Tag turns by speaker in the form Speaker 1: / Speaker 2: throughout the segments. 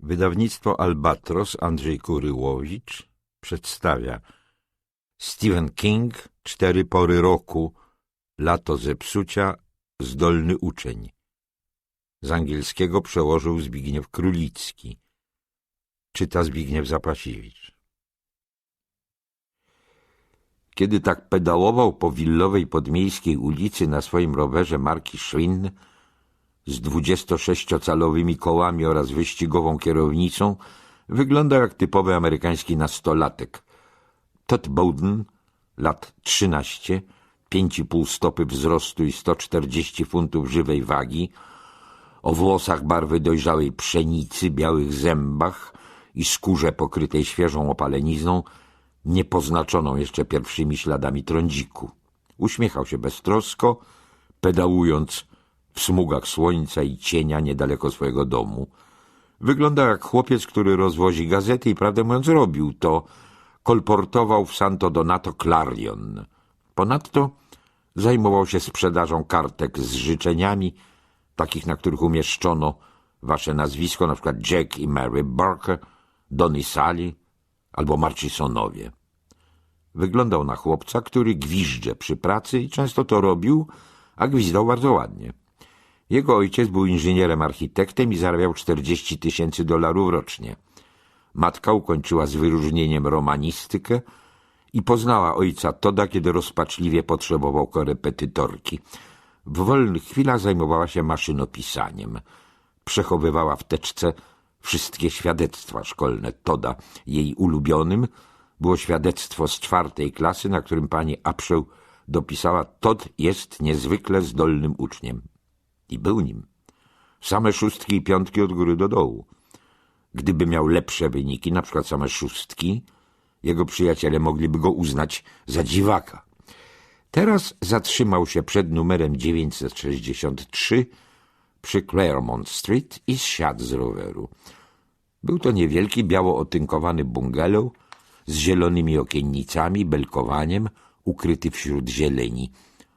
Speaker 1: Wydawnictwo Albatros Andrzej Kuryłowicz przedstawia Stephen King Cztery pory roku Lato zepsucia Zdolny uczeń. Z angielskiego przełożył Zbigniew Królicki. Czyta Zbigniew Zapasiewicz Kiedy tak pedałował po willowej podmiejskiej ulicy na swoim rowerze marki Schwinn z 26-calowymi kołami oraz wyścigową kierownicą, wyglądał jak typowy amerykański nastolatek. Todd Bowden, lat 13, 5,5 stopy wzrostu i 140 funtów żywej wagi, o włosach barwy dojrzałej pszenicy, białych zębach i skórze pokrytej świeżą opalenizną, niepoznaczoną jeszcze pierwszymi śladami trądziku. Uśmiechał się beztrosko, pedałując w smugach słońca i cienia niedaleko swojego domu. Wyglądał jak chłopiec, który rozwozi gazety i prawdę mówiąc robił to. Kolportował w Santo Donato Clarion. Ponadto zajmował się sprzedażą kartek z życzeniami, takich, na których umieszczono wasze nazwisko, na przykład Jack i Mary Barker, Donny Sally albo Marchisonowie. Wyglądał na chłopca, który gwizdże przy pracy i często to robił, a gwizdał bardzo ładnie. Jego ojciec był inżynierem architektem i zarabiał 40 tysięcy dolarów rocznie. Matka ukończyła z wyróżnieniem romanistykę i poznała ojca Toda, kiedy rozpaczliwie potrzebował korepetytorki. W wolnych chwilach zajmowała się maszynopisaniem. Przechowywała w teczce wszystkie świadectwa szkolne Toda. Jej ulubionym było świadectwo z czwartej klasy, na którym pani Apszeł dopisała Todd jest niezwykle zdolnym uczniem. I był nim. Same szóstki i piątki od góry do dołu. Gdyby miał lepsze wyniki, na przykład same szóstki, jego przyjaciele mogliby go uznać za dziwaka. Teraz zatrzymał się przed numerem 963 przy Claremont Street i zsiadł z roweru. Był to niewielki, biało otynkowany bungalow z zielonymi okiennicami, belkowaniem, ukryty wśród zieleni.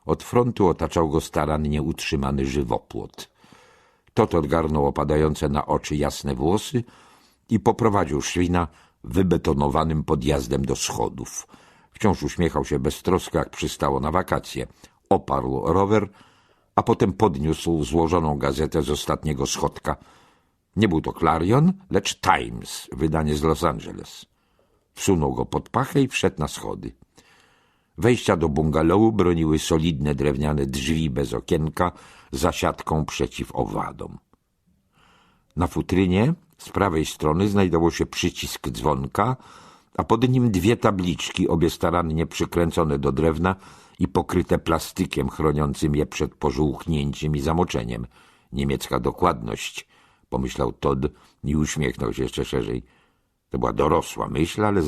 Speaker 1: Od frontu otaczał go starannie utrzymany żywopłot. Tot odgarnął opadające na oczy jasne włosy i poprowadził szwina wybetonowanym podjazdem do schodów. Wciąż uśmiechał się beztrosko, jak przystało na wakacje. Oparł rower, a potem podniósł złożoną gazetę z ostatniego schodka. Nie był to Clarion, lecz Times, wydanie z Los Angeles. Wsunął go pod pachę i wszedł na schody. Wejścia do bungalowu broniły solidne drewniane drzwi bez okienka za siatką przeciw owadom. Na futrynie z prawej strony znajdował się przycisk dzwonka, a pod nim dwie tabliczki, obie starannie przykręcone do drewna i pokryte plastykiem chroniącym je przed pożółknięciem i zamoczeniem. Niemiecka dokładność, pomyślał Todd i uśmiechnął się jeszcze szerzej. To była dorosła myśl, ale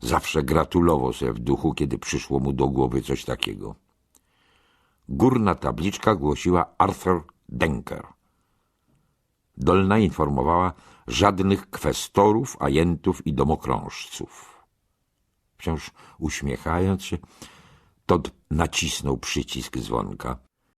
Speaker 1: zawsze gratulował sobie w duchu, kiedy przyszło mu do głowy coś takiego. Górna tabliczka głosiła Arthur Denker. Dolna informowała żadnych kwestorów, ajentów i domokrążców. Wciąż uśmiechając się, Todd nacisnął przycisk dzwonka.